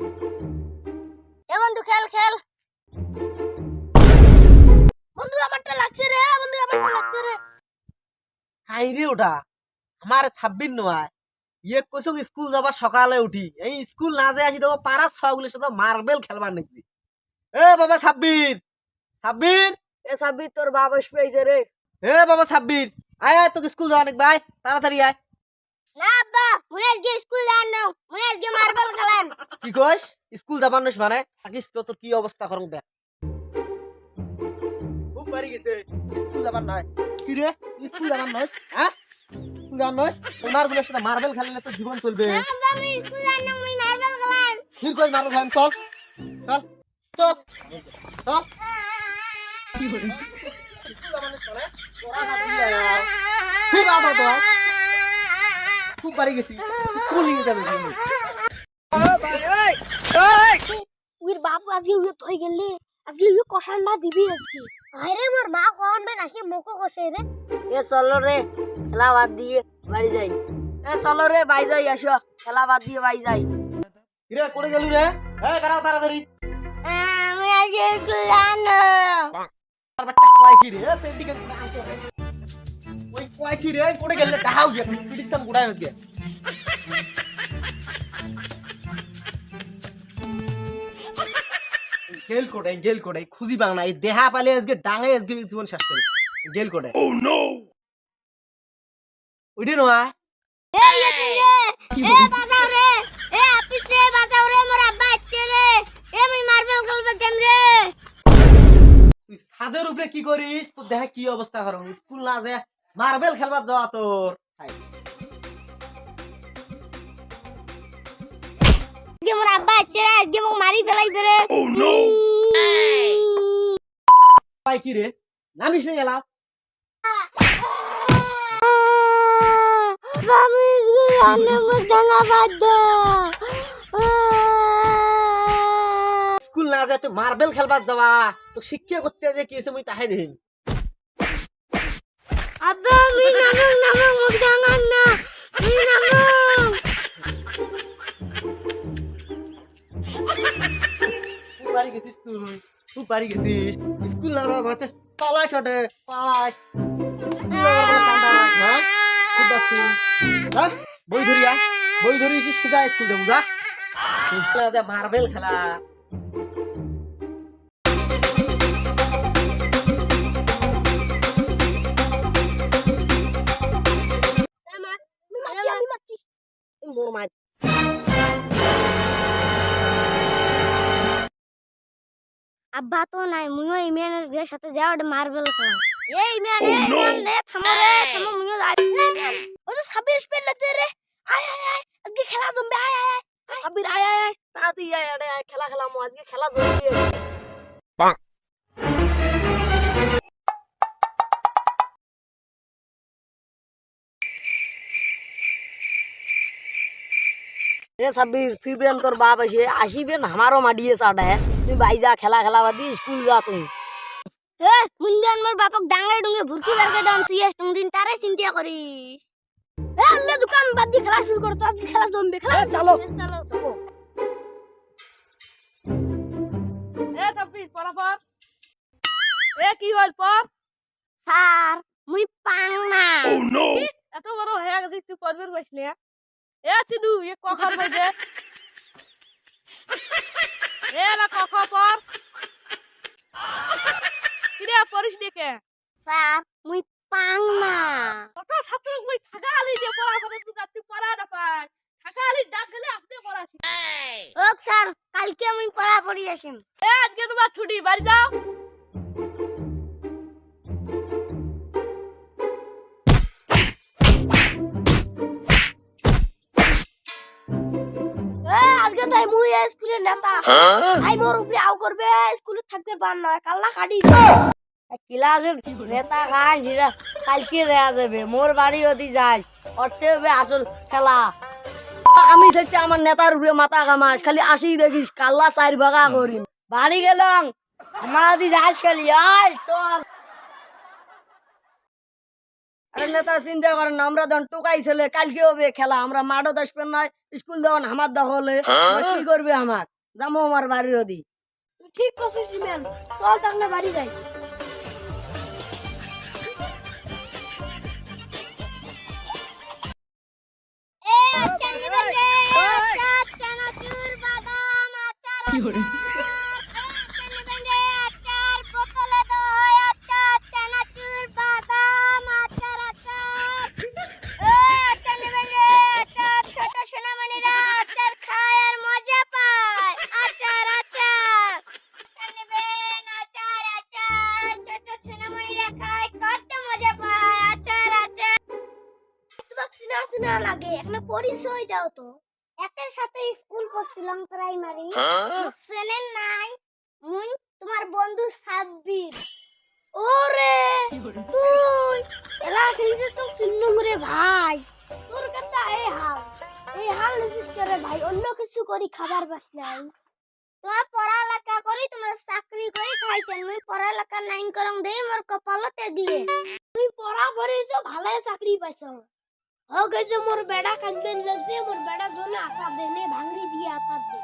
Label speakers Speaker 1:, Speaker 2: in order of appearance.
Speaker 1: এ বন্ধু খেল খেল। বন্ধু আমারটা লাগছে রে বন্ধু আমারটা লাগছে রে।
Speaker 2: হাই রে ওটা আমার ছাব্বিশ নয়। ইয়ে স্কুল যাবার সকালে উঠি। এই স্কুল না যাই আসি দেখো পাড়ার ছগুলির সাথে মার্বেল খেলবার নাকি। এ বাবা ছাব্বির ছাব্বির
Speaker 1: এ সাবি তোর বাবা পেয়েছে রে।
Speaker 2: এ বাবা ছাব্বির আয় আয় তোকে স্কুল যাওয়া নাকি ভাই? তাড়াতাড়ি আয়।
Speaker 1: আব্বা মুই আজকে স্কুল মুই আজকে মার্বেল খেলাম।
Speaker 2: কি কইস স্কুল মানে? থাকিস তো তোর কি অবস্থা করং দেখ। খুব বাড়ি গেছে স্কুল যাবার নয় কি রে? স্কুল যাবার নস? হ্যাঁ? স্কুল সাথে মার্বেল খেললে তো জীবন চলবে।
Speaker 1: না আব্বা মুই স্কুল না মুই মার্বেল খেলাম।
Speaker 2: ফির কই মারবো ভাই চল। চল। চল। চল। ফির আবার তো আয়। খুব বাড়ি গেছি। স্কুল নিয়ে যাবে
Speaker 1: উইর বাপ আজকে উইর থই গেলে আজকে উইর কষান না দিবি আজকে। আরে মোর মা কোন বেন আসে মুকো কষে রে।
Speaker 3: এ চলো রে খেলা বাদ দিয়ে বাড়ি যাই। এ চলো রে বাই যাই আসো। খেলা বাদ দিয়ে বাই যাই।
Speaker 2: কিরে করে গেলু রে? এই বেড়াও তাড়াতাড়ি।
Speaker 1: আমি আজকে স্কুল যান না।
Speaker 2: আর বাট্টা কয় কি রে? পেন্টিং কয় কি রে করে গেলে পিটিসাম গেল খুঁজি বাং না এই দেহা পালে আজকে ডাঙাই আজকে জীবন শেষ করে। গেল কোডে ও নো ওইটা নয়।
Speaker 1: এ এ বাঁচাও রে এ আপিস রে বাঁচাও রে মোর আব্বা আছে রে এ মুই রে।
Speaker 2: তুই ছাদের উপরে কি করিস? তোর দেখা কি অবস্থা করো? স্কুল না যায় মার্বেল খেলবার যাওয়া তোর।
Speaker 1: আজকে মোর আব্বা আছে রে আজকে মোক মারি ফেলাইবে রে। ও নো
Speaker 2: পাই কি রে? নামিস না গেলাম
Speaker 1: আমি স্কুল আনে মোক ডাঙা বাদ
Speaker 2: স্কুল না যায় তুই মার্বেল খেলবার যাওয়া তো শিক্ষা করতে যে কি আছে মুই তাহাই দেখিন বাড়ি গেছিস তুই? তুই বাড়ি গেছিস? স্কুল না যাওয়া ঘরে পালাই ছটে পালাই। হ্যাঁ? হ্যাঁ? বই ধরিয়া বই ধরিয়েছিস সোজা স্কুল যাব যা। মার্বেল খেলা।
Speaker 1: আব্বা তো নাই মুইও ইমিয়ানের সাথে যাও ওটা মার্বেল খেলা এ ইমিয়ান এ ইমিয়ান রে থামো রে থামো মুইও যাই ও তো সাবির স্পেন লাগতে রে আয় আয় আয় আজকে খেলা জমবে আয় আয় আয়
Speaker 3: সাবির আয় আয় আয় তাড়াতাড়ি আয় আয়, আয় খেলা খেলামো আজকে খেলা জমবি আজকে। এ সাব্বির ফিরবেন তোর বাপ আসে আসিবেন আমারও মাডিয়ে চাটায় তুই বাই যা খেলা খেলা বাদ দিয়ে স্কুল যা তুই
Speaker 1: এ মুন্দিয়ান মোর বাপক ডাঙ্গে ডুঙ্গে ভুরকি করকে দাম তুই এস দিন তারে চিন্তা করিস। এ আল্লাহ দোকান বাদ দিয়ে খেলা শুরু কর তো আজকে খেলা জমবে খেলা
Speaker 2: এ, চলো।
Speaker 1: চলো।
Speaker 3: এ সাব্বির পরাপর এ কি হল পর
Speaker 1: স্যার মুই পাং না।
Speaker 3: এত বড় হয়ে গেছে তুই করবে পারিস না এ তিদু এ কখার বাজে এ না কখ পর? কিরে দেখে
Speaker 1: স্যার মুই পাং না
Speaker 3: কত ছাত্র মুই ঠাকা আলি দিয়ে পড়া করে তুই তুই পড়া না পাই। ঠাকা আলি ডাক গেলে আপনি পড়াছি
Speaker 1: ওক স্যার কালকে মুই পড়া পড়ি আসিম।
Speaker 3: এ আজকে তোমার ছুটি বাড়ি যাও।
Speaker 1: তাই মুই স্কুলের নেতা। আই মোর উপরে আউ করবে স্কুলে থাকতে পার না কাল্লা কাটি।
Speaker 3: ক্লাসে নেতা খাই সেটা কালকে দেয়া যাবে মোর বাড়ি যদি যাই অর্থে হবে আসল খেলা। আমি থাকতে আমার নেতার উপরে মাথা কামাস খালি আসি দেখিস কাল্লা চার ভাগা করিম। বাড়ি গেলাম আমার যদি যাস খালি আয় চল। আরে নেতা চিন্তা করেন না আমরা যখন টুকাই ছেলে কালকে হবে খেলা আমরা মাঠও আসবেন না স্কুল দেওয়ান আমার দখলে। আমরা কি করবে আমার যাব আমার বাড়ির ওদি।
Speaker 1: ঠিক করছিস ইমেন চল তাহলে বাড়ি যাই। এ আচ্ছা আচ্ছা আচার কি করে চিনা চিনা লাগে একটা পরিচয় দাও তো। একের সাথে স্কুল পড়ছিলাম প্রাইমারি। চেনেন নাই মুই তোমার বন্ধু সাব্বির। ওরে তুই এলা শুনছি তো চিন্নুম রে ভাই। তোর কথা এই হাল এই হাল করে ভাই অন্য কিছু করি খাবার পাস নাই। তোমার পড়ালেখা করি তোমরা চাকরি করি খাইছেন মুই পড়ালেখা নাই করং দেই মোর কপালতে দিয়ে। তুই পড়া পড়িছ ভালো চাকরি পাইছ। হোক যে মোর বেড়া কাঁদবেন যাচ্ছে মোর বেড়া জন্য আশা দেনে ভাঙড়ি দিয়ে আশা দে